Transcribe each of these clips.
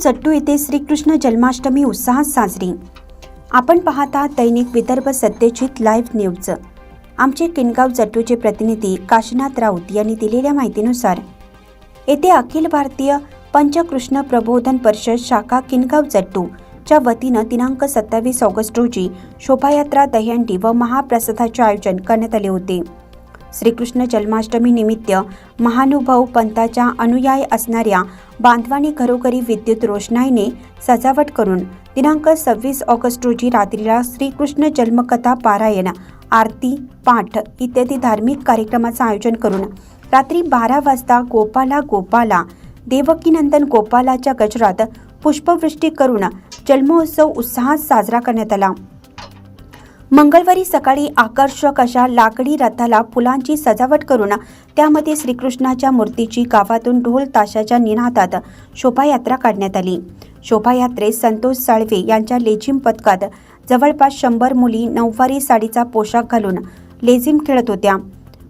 जट्टू येथे श्रीकृष्ण जन्माष्टमी उत्साहात साजरी. आपण पाहता दैनिक विदर्भ सत्यजित लाईव्ह न्यूज. आमचे किनगाव जट्टूचे प्रतिनिधी काशीनाथ राऊत यांनी दिलेल्या माहितीनुसार येथे अखिल भारतीय पंचकृष्ण प्रबोधन परिषद शाखा किनगाव जट्टू च्या वतीनं दिनांक सत्तावीस ऑगस्ट रोजी शोभायात्रा दह्यांडी व महाप्रसादाचे आयोजन करण्यात आले होते. श्रीकृष्ण जन्माष्टमी निमित्त महानुभाव पंथाच्या अनुयायी असणाऱ्या बांधवांनी घरोघरी विद्युत रोषणाईने सजावट करून दिनांक सव्वीस ऑगस्ट रोजी रात्रीला श्रीकृष्ण जन्मकथा पारायण आरती पाठ इत्यादी धार्मिक कार्यक्रमाचं आयोजन करून रात्री बारा वाजता गोपाला गोपाला देवकीनंदन गोपालाच्या गजरात पुष्पवृष्टी करून जन्मोत्सव उत्साहात साजरा करण्यात आला. मंगळवारी सकाळी आकर्षक अशा लाकडी रथाला फुलांची सजावट करून त्यामध्ये श्रीकृष्णाच्या मूर्तीची गावातून ढोल ताशाच्या निनादात शोभायात्रा काढण्यात आली. शोभायात्रेत संतोष साळवे यांच्या लेझिम पथकात जवळपास शंभर मुली नऊवारी साडीचा पोशाख घालून लेझिम खेळत होत्या.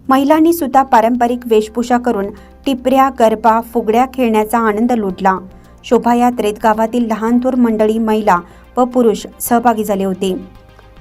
महिलांनी सुद्धा पारंपरिक वेशभूषा करून टिपऱ्या गरबा फुगड्या खेळण्याचा आनंद लुटला. शोभायात्रेत गावातील लहान थोर मंडळी महिला व पुरुष सहभागी झाले होते.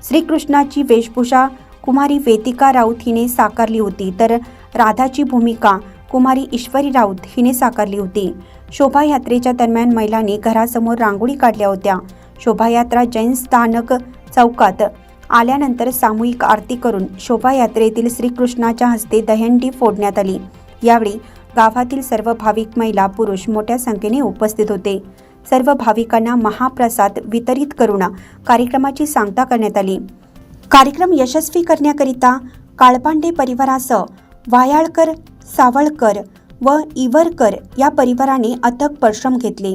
श्रीकृष्णाची वेशभूषा कुमारी वेदिका राऊत हिने साकारली होती. तर राधाची भूमिका कुमारी ईश्वरी राऊत हिने साकारली होती. शोभायात्रेच्या दरम्यान महिलांनी घरासमोर रांगोळी काढल्या होत्या. शोभायात्रा जैन स्थानक चौकात आल्यानंतर सामूहिक आरती करून शोभायात्रेतील श्रीकृष्णाच्या हस्ते दहंडी फोडण्यात आली. यावेळी गावातील सर्व भाविक महिला पुरुष मोठ्या संख्येने उपस्थित होते. सर्व भाविकांना महाप्रसाद वितरित करून कार्यक्रमाची सांगता करण्यात आली. कार्यक्रम यशस्वी करण्याकरिता काळपांडे परिवारासह वायाळकर सावळकर व इवरकर या परिवाराने अथक परिश्रम घेतले.